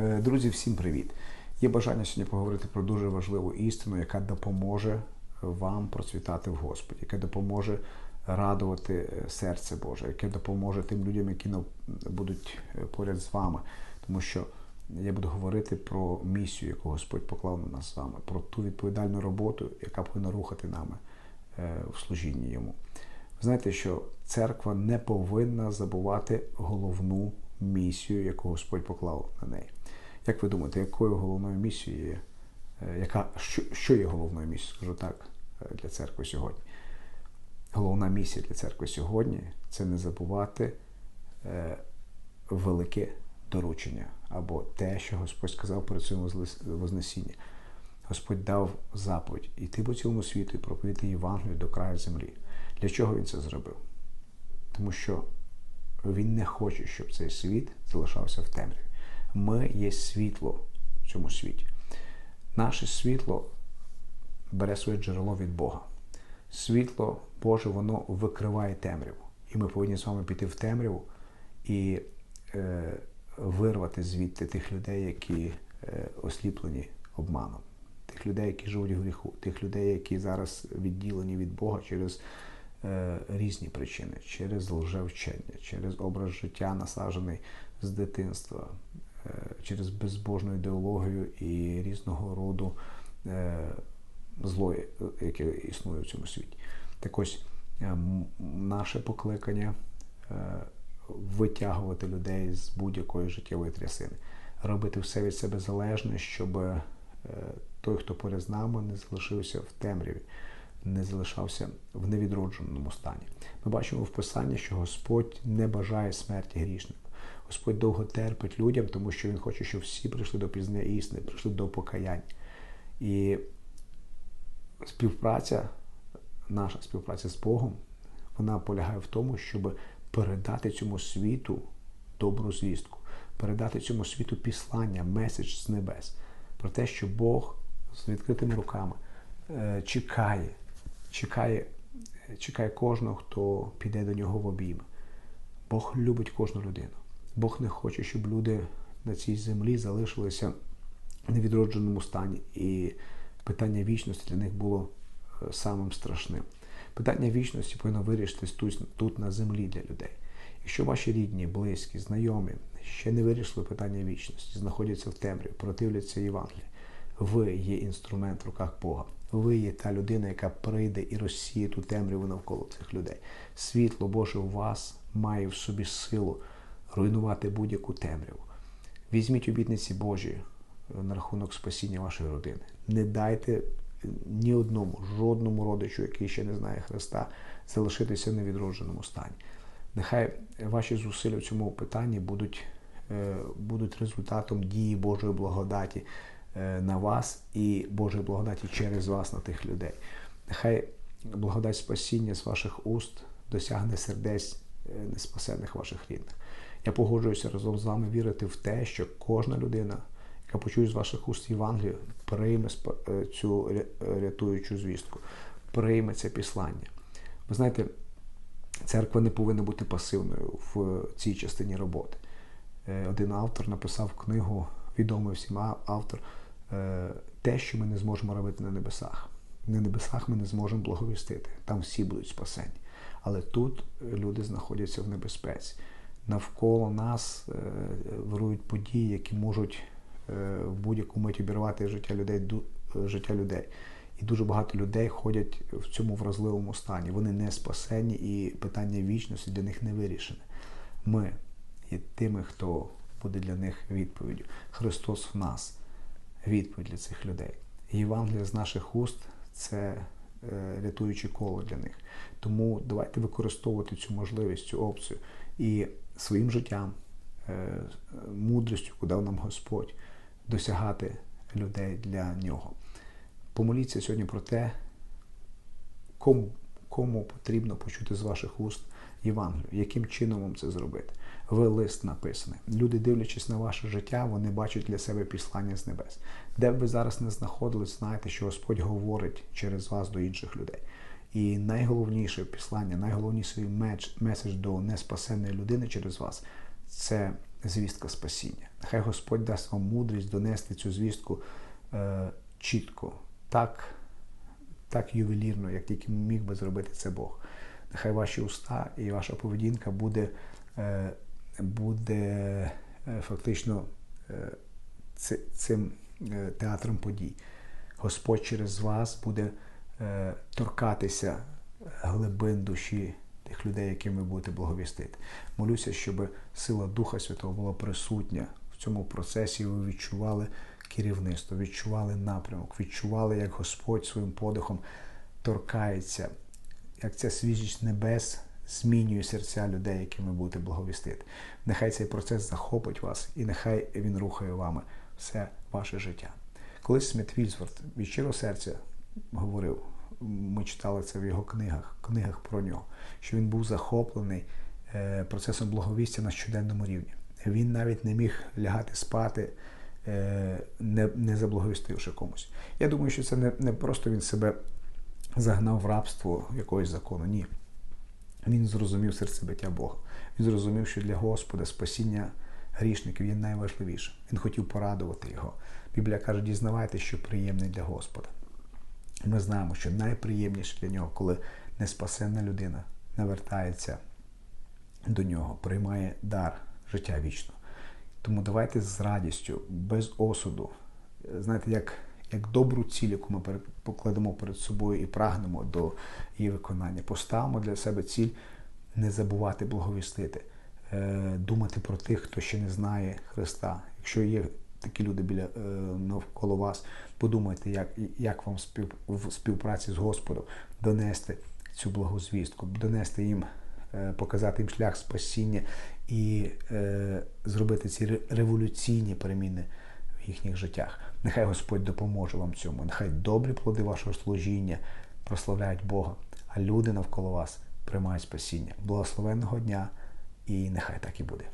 Е, Друзі, всім привіт! Є бажання сьогодні поговорити про дуже важливу істину, яка допоможе вам процвітати в Господі, яка допоможе радувати е, серце Боже, яке допоможе тим людям, які будуть е, поряд з вами. Тому що я буду говорити про місію, яку Господь поклав на нас з вами, про ту відповідальну роботу, яка повинна рухати нами в служінні йому. Ви знаєте, що церква не повинна забувати головну місію, яку Господь поклав на неї. Як ви думаєте, якою головною місією є? е, Яка, що, що є головною місією, скажу так, е, для церкви сьогодні? Головна місія для церкви сьогодні це не забувати е, велике доручення або те, що Господь сказав перед возлес- Вознесіння. Господь дав заповідь іти по цілому світу і проповідати Євангелію до краю землі. Для чого він це зробив? Тому що він не хоче, щоб цей світ залишався в темряві. Ми є світло в цьому світі. Наше світло бере своє джерело від Бога. Світло Боже, воно викриває темряву. І ми повинні з вами піти в темряву і е, вирвати звідти тих людей, які е, осліплені обманом, тих людей, які живуть в гріху, тих людей, які зараз відділені від Бога через різні причини, через лжевчення, через образ життя, насаджений з дитинства, е, через безбожну ідеологію і різного роду е, зло, е, яке існує в цьому світі. Так ось е, наше покликання е, витягувати людей з будь-якої життєвої трясини, робити все від себе залежне, щоб е, той, хто поряд з нами, не залишився в темряві, не залишався в невідродженому стані. Ми бачимо в Писанні, що Господь не бажає смерті грішника. Господь довго терпить людям, тому що Він хоче, щоб всі прийшли до пізнання істини, прийшли до покаяння. І співпраця, наша співпраця з Богом, вона полягає в тому, щоб передати цьому світу добру звістку, передати цьому світу післання, меседж з небес про те, що Бог з відкритими руками е, чекає, чекає, чекає кожного, хто піде до нього в обійми. Бог любить кожну людину. Бог не хоче, щоб люди на цій землі залишилися в невідродженому стані. І питання вічності для них було е, самим страшним. Питання вічності повинно вирішитись тут, тут на землі для людей. Якщо ваші рідні, близькі, знайомі ще не вирішили питання вічності, знаходяться в темряві, противляться Євангелії, ви є інструмент в руках Бога. Ви є та людина, яка прийде і розсіє ту темряву навколо цих людей. Світло Боже у вас має в собі силу руйнувати будь-яку темряву. Візьміть обітниці Божі на рахунок спасіння вашої родини. Не дайте ні одному, жодному родичу, який ще не знає Христа, залишитися в невідродженому стані. Нехай ваші зусилля в цьому питанні будуть, е, будуть результатом дії Божої благодаті на вас і Божої благодаті через вас на тих людей. Нехай благодать спасіння з ваших уст досягне сердець е, неспасених ваших рідних. Я погоджуюся разом з вами вірити в те, що кожна людина, яка почує з ваших уст Євангелію, прийме е, цю рятуючу звістку, прийме це післання. Ви знаєте, церква не повинна бути пасивною в цій частині роботи. Е, Один автор написав книгу, відомий всім ав- автор, е, те, що ми не зможемо робити на небесах. На небесах ми не зможемо благовістити, там всі будуть спасені. Але тут люди знаходяться в небезпеці. Навколо нас е, вирують події, які можуть е, в будь-яку мить обірвати життя людей, е, життя людей. І дуже багато людей ходять в цьому вразливому стані. Вони не спасені, і питання вічності для них не вирішене. Ми є тими, хто буде для них відповіддю. Христос в нас відповідь для цих людей. Євангелія з наших уст це е, рятуюче коло для них. Тому давайте використовувати цю можливість, цю опцію і своїм життям, е, мудрістю, яку дав нам Господь, досягати людей для нього. Помоліться сьогодні про те, кому, кому потрібно почути з ваших уст Євангелію, яким чином вам це зробити. Ви лист написаний. Люди, дивлячись на ваше життя, вони бачать для себе післання з небес. Де б ви зараз не знаходились, знаєте, що Господь говорить через вас до інших людей. І найголовніше післання, найголовніший меседж до неспасенної людини через вас це звістка спасіння. Нехай Господь дасть вам мудрість донести цю звістку е, чітко, так, так ювелірно, як тільки міг би зробити це Бог. Нехай ваші уста і ваша поведінка буде, е, буде е, фактично е, цим е, театром подій. Господь через вас буде торкатися глибин душі тих людей, яким ви будете благовістити. Молюся, щоб сила Духа Святого була присутня в цьому процесі, і ви відчували керівництво, відчували напрямок, відчували, як Господь своїм подихом торкається, як ця свіжість небес змінює серця людей, яким ви будете благовістити. Нехай цей процес захопить вас, і нехай він рухає вами все ваше життя. Колись Сміт Вільсворт від щирого серця говорив, ми читали це в його книгах, книгах про нього, що він був захоплений е, процесом благовістя на щоденному рівні. Він навіть не міг лягати спати, е, не, заблаговістивши комусь. Я думаю, що це не просто він себе загнав в рабство якогось закону. Ні. Він зрозумів серцебиття Бога. Він зрозумів, що для Господа спасіння грішників є найважливіше. Він хотів порадувати його. Біблія каже, дізнавайтесь, що приємне для Господа. Ми знаємо, що найприємніше для нього, коли неспасенна людина навертається до нього, приймає дар життя вічно. Тому давайте з радістю, без осуду, знаєте, як, як добру ціль, яку ми покладемо перед собою і прагнемо до її виконання. Поставимо для себе ціль не забувати благовістити, е, думати про тих, хто ще не знає Христа. Якщо є такі люди біля е, навколо вас, подумайте, як, як вам спів, в співпраці з Господом донести цю благозвістку, донести їм, е, показати їм шлях спасіння і зробити ці революційні переміни в їхніх життях. Нехай Господь допоможе вам цьому. Нехай добрі плоди вашого служіння прославляють Бога, а люди навколо вас приймають спасіння. Благословенного дня і нехай так і буде.